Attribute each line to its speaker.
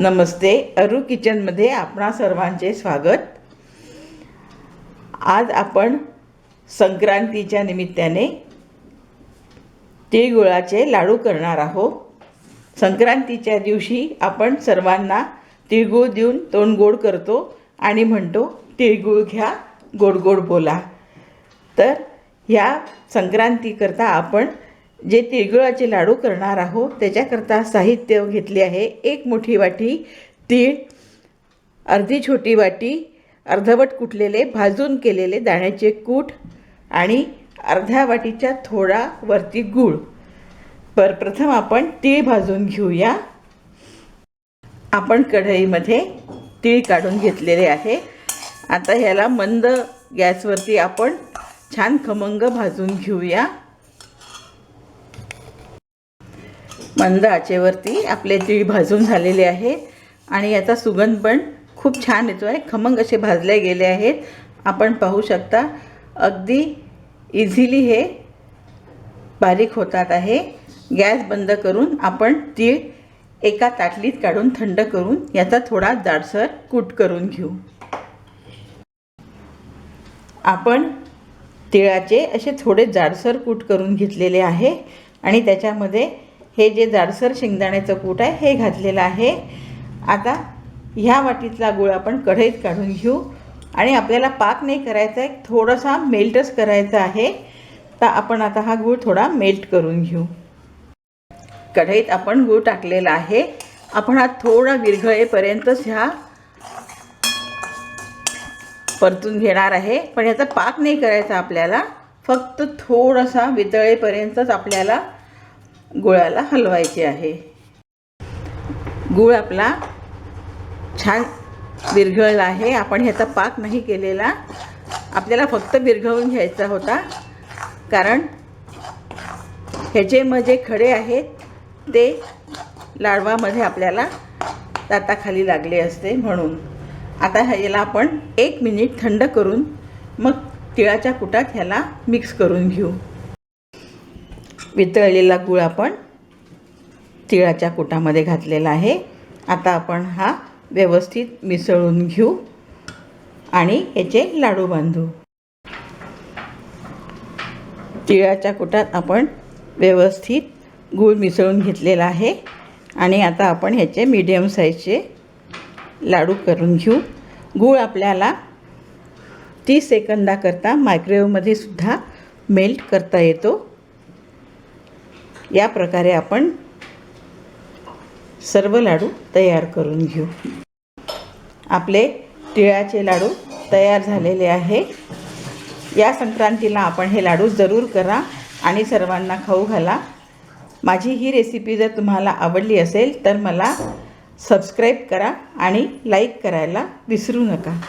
Speaker 1: नमस्ते. अरू किचनमध्ये आपणा सर्वांचे स्वागत. आज आपण संक्रांतीच्या निमित्ताने तिळगुळाचे लाडू करणार आहोत. संक्रांतीच्या दिवशी आपण सर्वांना तिळगुळ देऊन तोंड गोड करतो आणि म्हणतो तिळगुळ घ्या गोड गोड बोला. तर ह्या संक्रांतीकरता आपण जे तिळगुळाचे लाडू करणार आहोत त्याच्याकरता साहित्य घेतले आहे. एक मोठी वाटी तीळ अर्धी छोटी वाटी अर्धवट कुटलेले भाजून केलेले दाण्याचे कूट आणि अर्ध्या वाटीच्या थोडा वरती गूळ. पर प्रथम आपण तीळ भाजून घेऊया. आपण कढईमध्ये तीळ काढून घेतलेले आहे. आता ह्याला मंद गॅसवरती आपण छान खमंग भाजून घेऊया. मंद आचेवरती आपले तीळ भाजून झालेले आहे आणि याचा सुगंध पण खूप छान येतो आहे. खमंग असे भाजले गेले आहेत. आपण पाहू शकता अगदी इझिली हे बारीक होतात आहे. गॅस बंद करून आपण तीळ एका ताटलीत काढून थंड करून याचा थोडा जाडसर कूट करून घेऊ. आपण तिळाचे असे थोडे जाडसर कूट करून घेतलेले आहे आणि त्याच्यामध्ये हे जे जाडसर शेंगदाण्याचं कूट आहे हे घातलेलं आहे. आता ह्या वाटीतला गुळ आपण कढईत काढून घेऊ. आणि आपल्याला पाक नाही करायचा आहे थोडासा मेल्टच करायचा आहे. तर आपण आता हा गूळ थोडा मेल्ट करून घेऊ. कढईत आपण गूळ टाकलेला आहे. आपण हा थोडा विरघळेपर्यंतच ह्या परतून घेणार आहे. पण याचा पाक नाही करायचा आपल्याला. फक्त थोडासा वितळेपर्यंतच आपल्याला गुळाला हलवायचे आहे. गूळ आपला छान विरघळला आहे. आपण ह्याचा पाक नाही केलेला. आपल्याला फक्त विरघळून घ्यायचा होता. कारण ह्याचे मजे खडे आहेत ते लाडवामध्ये आपल्याला दाताखाली लागले असते म्हणून. आता ह्याला आपण एक मिनिट थंड करून मग तिळाच्या कुटात ह्याला मिक्स करून घेऊ. वितळलेला गूळ आपण तिळाच्या कुटामध्ये घातलेला आहे. आता आपण हा व्यवस्थित मिसळून घेऊ आणि ह्याचे लाडू बांधू. तिळाच्या कुटात आपण व्यवस्थित गूळ मिसळून घेतलेला आहे आणि आता आपण ह्याचे मीडियम साईजचे लाडू करून घेऊ. गूळ आपल्याला तीस सेकंदाकरता मायक्रोवेवमध्ये सुद्धा मेल्ट करता येतो. या प्रकारे आपण सर्व लाडू तयार करून घेऊ. आपले तिळाचे लाडू तयार झालेले आहे. या संक्रांतीला आपण हे लाडू जरूर करा आणि सर्वांना खाऊ घाला. माझी ही रेसिपी जर तुम्हाला आवडली असेल तर मला सबस्क्राईब करा आणि लाईक करायला विसरू नका.